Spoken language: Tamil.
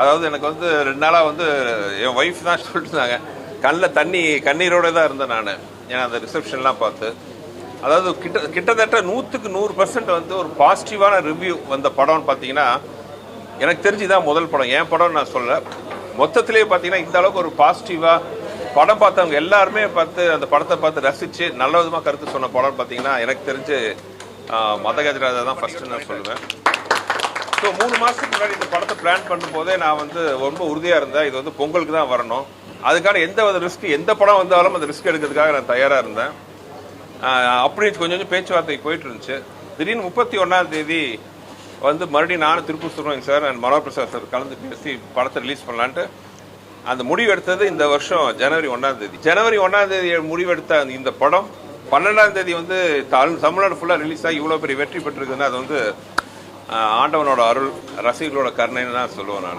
அதாவது எனக்கு வந்து ரெண்டு நாளாக வந்து என் ஒய்ஃப் தான் சொல்லிட்டு இருந்தாங்க கண்ணில் தண்ணி கண்ணீரோட தான் இருந்தேன் நான். ஏன்னா அந்த ரிசப்ஷன்லாம் பார்த்து. அதாவது கிட்ட கிட்டத்தட்ட நூற்றுக்கு நூறு பர்சன்ட் வந்து ஒரு பாசிட்டிவான ரிவ்யூ வந்த படம்னு பார்த்தீங்கன்னா எனக்கு தெரிஞ்சு தான் முதல் படம். என் படம்னு நான் சொல்ல மொத்தத்திலேயே பார்த்தீங்கன்னா இந்த அளவுக்கு ஒரு பாசிட்டிவாக படம் பார்த்தவங்க எல்லாருமே பார்த்து அந்த படத்தை பார்த்து ரசித்து நல்ல விதமாக கருத்து சொன்ன படம்னு பார்த்தீங்கன்னா எனக்கு தெரிஞ்சு மதகஜராஜா தான் ஃபஸ்ட்டு நான் சொல்லுவேன். ஸோ மூணு மாதத்துக்கு முன்னாடி இந்த படத்தை பிளான் பண்ணும்போதே நான் வந்து ரொம்ப உறுதியாக இருந்தேன். இது வந்து பொங்கலுக்கு தான் வரணும். அதுக்கான எந்த வித ரிஸ்க் எந்த படம் வந்தாலும் அந்த ரிஸ்க் எடுக்கிறதுக்காக நான் தயாராக இருந்தேன். அப்படி கொஞ்சம் கொஞ்சம் பேச்சுவார்த்தை போயிட்டு இருந்துச்சு. திடீர்னு முப்பத்தி ஒன்றாம் தேதி வந்து மறுபடியும் நானும் திருப்பூர் சொல்லுவேங்க சார் நான் மனோர் பிரசாத் சார் கலந்து பேசி படத்தை ரிலீஸ் பண்ணலான்ட்டு அந்த முடிவு எடுத்தது இந்த வருஷம் ஜனவரி ஒன்றாம் தேதி. ஜனவரி ஒன்றாம் தேதி முடிவெடுத்த அந்த இந்த படம் பன்னெண்டாம் தேதி வந்து தமிழ்நாடு ஃபுல்லாக ரிலீஸ் ஆகி இவ்வளோ பெரிய வெற்றி பெற்றிருக்குன்னா அது வந்து ஆண்டவனோட அருள் ரசிகர்களோட கருணைன்னு தான் சொல்லுவேன் நான்.